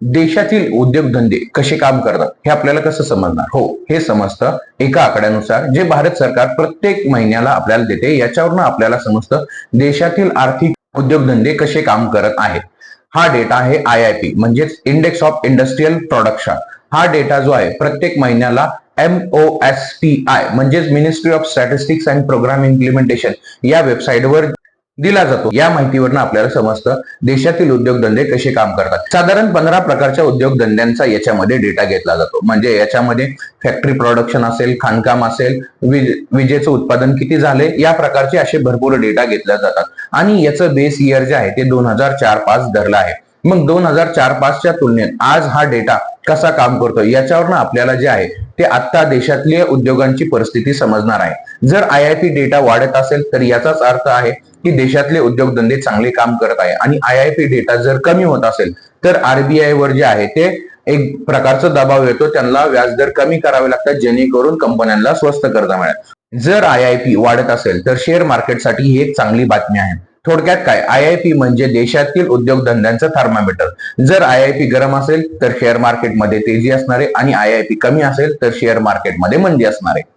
देशातील उद्योगधंदे कसे काम करतात हे आपल्याला कसं समजणार? हो हे समजतं एका आकड्यानुसार जे भारत सरकार प्रत्येक महिन्याला आपल्याला देते याच्यावरनं आपल्याला समजतं देशातील आर्थिक उद्योगधंदे कसे काम करत आहेत. हा डेटा आहे आय आय पी म्हणजेच इंडेक्स ऑफ इंडस्ट्रीयल प्रोडक्शन हा डेटा जो आहे प्रत्येक महिन्याला M O S P I म्हणजेच ministry of statistics and programme implementation या वेबसाईटवर दिला जातो. या माहितीवरनं आपल्याला समजतं देशातील उद्योगधंदे कसे काम करतात? साधारण पंधरा प्रकारच्या उद्योगधंद्यांचा याच्यामध्ये डेटा घेतला जातो. म्हणजे याच्यामध्ये फॅक्टरी प्रोडक्शन असेल खाणकाम असेल विजेचं उत्पादन किती झाले या प्रकारचे असे भरपूर डेटा घेतल्या जातात. आणि याचं बेस इयर जे आहे ते दोन हजार चार पाच धरलं आहे. मग दोन हजार चार पाचच्या तुलनेत आज हा डेटा कसा काम करतो? याच्यावरनं आपल्याला जे आहे ते आता देशातल्या उद्योगांची परिस्थिती समजणार आहे. जर आय आय पी डेटा वाढत असेल तर याचाच अर्थ आहे की देशातले उद्योगधंदे चांगले काम करत आहे. आणि आय आय पी डेटा जर कमी होत असेल तर आरबीआय वर जे आहे ते एक प्रकारचा दबाव येतो. त्यांना व्याजदर कमी करावे लागतात जेणेकरून कंपन्यांना स्वस्त कर्ज मिळेल. जर आय आय पी वाढत असेल तर शेअर मार्केटसाठी ही एक चांगली बातमी आहे. थोडक्यात काय? आय आय पी म्हणजे देशातील उद्योगधंद्यांचं थर्मामीटर जर आय आय पी गरम असेल तर शेअर मार्केटमध्ये तेजी असणारे आणि आय आय पी कमी असेल तर शेअर मार्केटमध्ये मंदी असणारे.